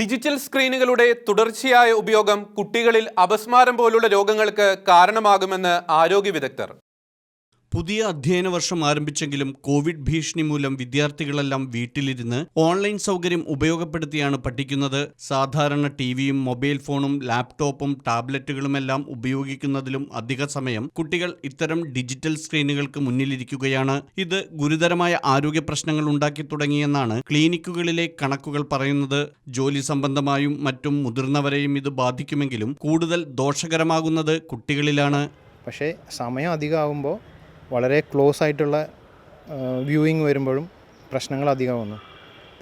Digital സ്ക്രീനുകളുടെ തുടർച്ചയായ ഉപയോഗം കുട്ടികളിൽ അപസ്മാരം പോലുള്ള രോഗങ്ങൾക്ക് കാരണമാകുമെന്ന് ആരോഗ്യ വിദഗ്ധർ. പുതിയ അധ്യയന വർഷം ആരംഭിച്ചെങ്കിലും കോവിഡ് ഭീഷണി മൂലം വിദ്യാർത്ഥികളെല്ലാം വീട്ടിലിരുന്ന് ഓൺലൈൻ സൗകര്യം ഉപയോഗപ്പെടുത്തിയാണ് പഠിക്കുന്നത്. സാധാരണ ടിവിയും മൊബൈൽ ഫോണും ലാപ്ടോപ്പും ടാബ്ലറ്റുകളുമെല്ലാം ഉപയോഗിക്കുന്നതിലും അധിക സമയം കുട്ടികൾ ഇത്തരം ഡിജിറ്റൽ സ്ക്രീനുകൾക്ക് മുന്നിലിരിക്കുകയാണ്. ഇത് ഗുരുതരമായ ആരോഗ്യ പ്രശ്നങ്ങൾ ഉണ്ടാക്കി തുടങ്ങിയെന്നാണ് ക്ലിനിക്കുകളിലെ കണക്കുകൾ പറയുന്നത്. ജോലി സംബന്ധമായും മറ്റും മുതിർന്നവരെയും ഇത് ബാധിക്കുമെങ്കിലും കൂടുതൽ ദോഷകരമാകുന്നത് കുട്ടികളിലാണ്. പക്ഷേ സമയം അധികമാകുമ്പോൾ വളരെ ക്ലോസ് ആയിട്ടുള്ള വ്യൂയിങ് വരുമ്പോഴും പ്രശ്നങ്ങൾ അധികമാകുന്നു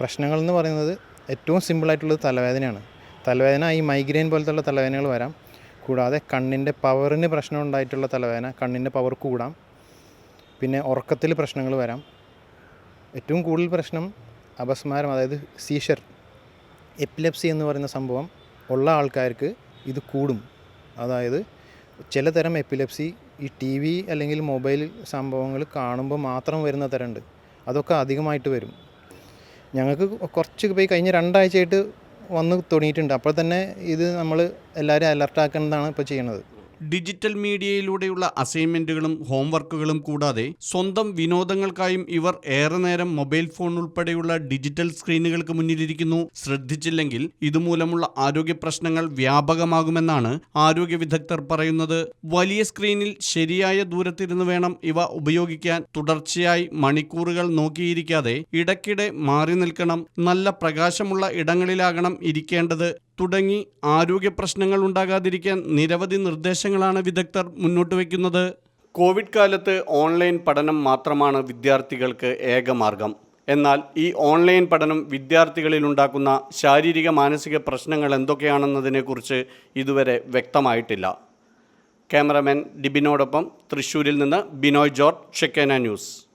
പ്രശ്നങ്ങൾ എന്ന് പറയുന്നത് ഏറ്റവും സിമ്പിളായിട്ടുള്ളത് തലവേദനയാണ്. തലവേദന ഈ മൈഗ്രെയിൻ പോലത്തുള്ള തലവേദനകൾ വരാം. കൂടാതെ കണ്ണിന്റെ പവറിന് പ്രശ്നം ഉണ്ടായിട്ടുള്ള തലവേദന കണ്ണിന്റെ പവർ കൂടാം. പിന്നെ ഉറക്കത്തിൽ പ്രശ്നങ്ങൾ വരാം. ഏറ്റവും കൂടുതൽ പ്രശ്നം അപസ്മാരം അതായത് സീഷർ എപ്പിലെപ്സി എന്ന് പറയുന്ന സംഭവം ഉള്ള ആൾക്കാർക്ക് ഇത് കൂടും. അതായത് ചിലതരം എപ്പിലെപ്സി ഈ ടി വി അല്ലെങ്കിൽ മൊബൈൽ സംഭവങ്ങൾ കാണുമ്പോൾ മാത്രം വരുന്ന തരമുണ്ട്. അതൊക്കെ അധികമായിട്ട് വരും. ഞങ്ങൾക്ക് കുറച്ച് പോയി കഴിഞ്ഞ രണ്ടാഴ്ചയായിട്ട് വന്ന് തുടങ്ങിയിട്ടുണ്ട്. അപ്പോൾ തന്നെ ഇത് നമ്മൾ എല്ലാവരും അലർട്ടാക്കുന്നതാണ് ഇപ്പോൾ ചെയ്യണത് ഡിജിറ്റൽ മീഡിയയിലൂടെയുള്ള അസൈൻമെന്റുകളും ഹോംവർക്കുകളും കൂടാതെ സ്വന്തം വിനോദങ്ങൾക്കായും ഇവർ ഏറെ നേരം മൊബൈൽ ഫോൺ ഉൾപ്പെടെയുള്ള ഡിജിറ്റൽ സ്ക്രീനുകൾക്ക് മുന്നിലിരിക്കുന്നു. ശ്രദ്ധിച്ചില്ലെങ്കിൽ ഇതുമൂലമുള്ള ആരോഗ്യ പ്രശ്നങ്ങൾ വ്യാപകമാകുമെന്നാണ് ആരോഗ്യ വിദഗ്ധർ പറയുന്നത്. വലിയ സ്ക്രീനിൽ ശരിയായ ദൂരത്തിരുന്ന് വേണം ഇവ ഉപയോഗിക്കാൻ. തുടർച്ചയായി മണിക്കൂറുകൾ നോക്കിയിരിക്കാതെ ഇടയ്ക്കിടെ മാറി നിൽക്കണം. നല്ല പ്രകാശമുള്ള ഇടങ്ങളിലാകണം ഇരിക്കേണ്ടത്. തുടങ്ങി ആരോഗ്യ പ്രശ്നങ്ങൾ ഉണ്ടാകാതിരിക്കാൻ നിരവധി നിർദ്ദേശങ്ങളാണ് വിദഗ്ധർ മുന്നോട്ട് വയ്ക്കുന്നത്. കോവിഡ് കാലത്ത് ഓൺലൈൻ പഠനം മാത്രമാണ് വിദ്യാർത്ഥികൾക്ക് ഏക മാർഗം. എന്നാൽ ഈ ഓൺലൈൻ പഠനം വിദ്യാർത്ഥികളിൽ ഉണ്ടാക്കുന്ന ശാരീരിക മാനസിക പ്രശ്നങ്ങൾ എന്തൊക്കെയാണെന്നതിനെക്കുറിച്ച് ഇതുവരെ വ്യക്തമായിട്ടില്ല. ക്യാമറമാൻ ഡിബിനോടൊപ്പം തൃശ്ശൂരിൽ നിന്ന് ബിനോയ് ജോർജ് ചെക്കേന ന്യൂസ്.